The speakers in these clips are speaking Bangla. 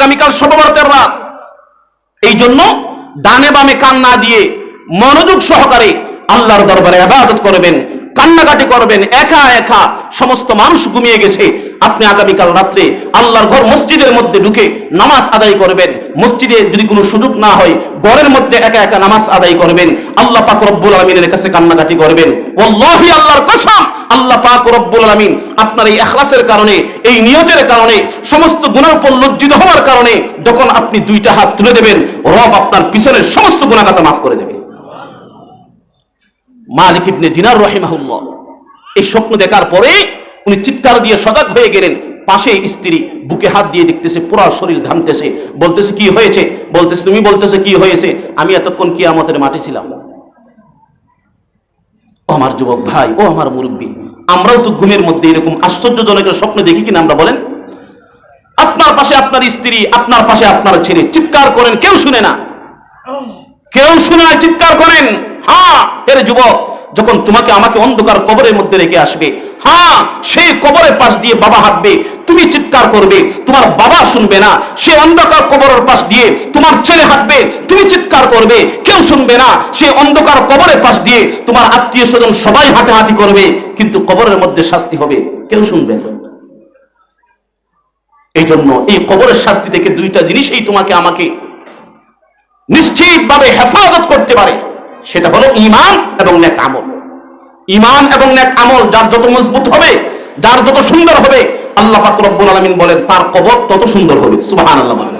আগামীকাল শোভাবর্তের রাত। এই জন্য ডানে বামে কান না দিয়ে মনোযোগ সহকারে আল্লাহর দরবারে আবাদত করবেন, কান্নাকাটি করবেন, একা একা সমস্ত মানুষ ঘুমিয়ে গেছে। আপনি আগামীকাল রাত্রে আল্লাহর ঘর মসজিদের মধ্যে ঢুকে নামাজ আদায় করবেন। মসজিদে যদি কোনো সুযোগ না হয়, ঘরের মধ্যে একা একা নামাজ আদায় করবেন। আল্লাহ পাক রব্বুল আলমিনের কাছে কান্নাকাটি করবেন। ওয়াল্লাহি আল্লাহর কসম! আল্লাহ পাক রব্বুল আলমিন আপনার এই এখলাসের কারণে, এই নিয়তের কারণে, সমস্ত গুণার উপর লজ্জিত হওয়ার কারণে যখন আপনি দুইটা হাত তুলে দেবেন, রব আপনার পিছনের সমস্ত গুণাগাতা মাফ করে দেবে। মালিক ইবনে দিনার রহিমাহুল্লাহ, এই স্বপ্ন দেখার পরে উনি চিৎকার দিয়ে সজাগ হয়ে গেলেন। পাশে স্ত্রী বুকে হাত দিয়ে দেখতেছে, পুরো শরীর ঘামতেছে। বলতেছে, কি হয়েছে? বলতেছে, তুমি বলতেছে, কি হয়েছে? আমি এতক্ষণ কিয়ামতের মাঠে ছিলাম। ও আমার যুবক ভাই, ও আমার মুরব্বী আমরাও তো ঘুমের মধ্যে এরকম আশ্চর্যজনক স্বপ্ন দেখি কিনা আমরা বলেন? আপনার পাশে আপনার স্ত্রী, আপনার পাশে আপনার ছেলে, চিৎকার করেন, কেউ শুনে না। কেউ শুনে চিৎকার করেন। হ্যাঁ এর যুবক। যখন তোমাকে আমাকে অন্ধকার কবরের মধ্যে রেখে আসবে হ্যাঁ সেই কবরের পাশ দিয়ে বাবা হাঁটবে, তুমি চিৎকার করবে, তোমার বাবা শুনবে না, সে অন্ধকার কবরের পাশ দিয়ে তোমার ছেলে হাঁটবে, তুমি চিৎকার করবে, কেউ শুনবে না, সে অন্ধকার কবরের পাশ দিয়ে তোমার আত্মীয় স্বজন সবাই হাঁটাহাঁটি করবে, কিন্তু কবরের মধ্যে শাস্তি হবে, কেউ শুনবে না। এই জন্য এই কবরের শাস্তি থেকে দুইটা জিনিসই তোমাকে আমাকে নিশ্চিতভাবে হেফাজত করতে পারে। সেটা হলো ইমান এবং নেক আমল। ইমান এবং নেক আমল যার যত মজবুত হবে, যার যত সুন্দর হবে, আল্লাহ পাক রব্বুল আলামিন বলেন, তার কবর তত সুন্দর হবে। সুবহানাল্লাহ বলেন।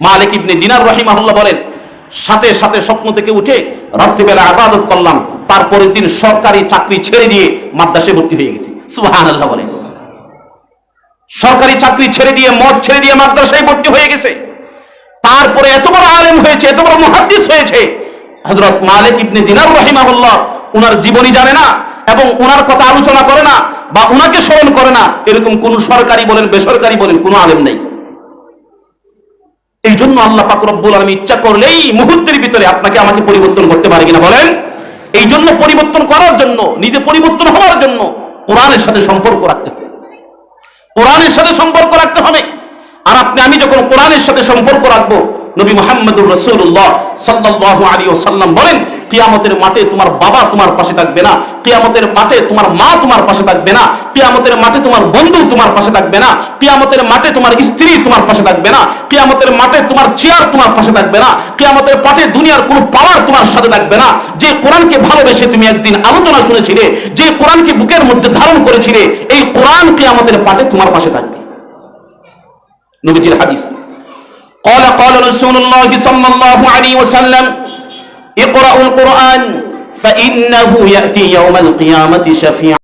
মালিক ইবনে দিনার রহিমাহুল্লাহ বলেন, সাথে সাথে স্বপ্ন থেকে উঠে রাত্রিবেলা আবাদত করলাম, তারপরের দিন সরকারি চাকরি ছেড়ে দিয়ে মাদ্রাসায় ভর্তি হয়ে গেছি। সুবহানাল্লাহ বলেন। সরকারি চাকরি ছেড়ে দিয়ে, মদ ছেড়ে দিয়ে মাদ্রাসায় ভর্তি হয়ে গেছে। তারপরে এত বড় আলেম হয়েছে, এত বড় মুহাদ্দিস হয়েছে হযরত মালিক ইবনে দিনার রাহিমাহুল্লাহ উনার জীবনী জানে না এবং উনার কথা আলোচনা করে না বা উনাকে স্মরণ করে না, এরকম কোন সরকারি বলেন, বেসরকারি বলেন, কোনো আলেম নেই। এই জন্য আল্লাহ পাক রব্বুল আলামিন ইচ্ছা করলেই মুহূর্তের ভিতরে আপনাকে আমাকে পরিবর্তন করতে পারে কিনা বলেন? এই জন্য পরিবর্তন করার জন্য, নিজে পরিবর্তন হওয়ার জন্য কোরআনের সাথে সম্পর্ক রাখতে হবে। কোরআনের সাথে সম্পর্ক রাখতে হবে। আর আপনি, আমি যখন কোরআনের সাথে সম্পর্ক রাখব নবী মোহাম্মদুর রসুল্লাহ সাল্লাহ আলী ওসাল্লাম বলেন, কিয়ামতের মাঠে তোমার বাবা তোমার পাশে থাকবে না, কিয়ামতের মাঠে তোমার মা তোমার পাশে থাকবে না, কিয়ামতের মাঠে তোমার বন্ধু তোমার পাশে থাকবে না, কিয়ামতের মাঠে তোমার স্ত্রী তোমার পাশে থাকবে না, কিয়ামতের মাঠে তোমার চেয়ার তোমার পাশে থাকবে না, কিয়ামতের পাঠে দুনিয়ার কোনো পাওয়ার তোমার সাথে থাকবে না, যে কোরআনকে ভালোবেসে তুমি একদিন আলোচনা শুনেছিলে, যে কোরআনকে বুকের মধ্যে ধারণ করেছিলে, এই কোরআন কিয়ামতের পাঠে তোমার পাশে থাকবে। নবীজির হাদিস। قال قال رسول الله صلى الله عليه وسلم اقرأوا القرآن فإنه يأتي يوم القيامة شفيعا.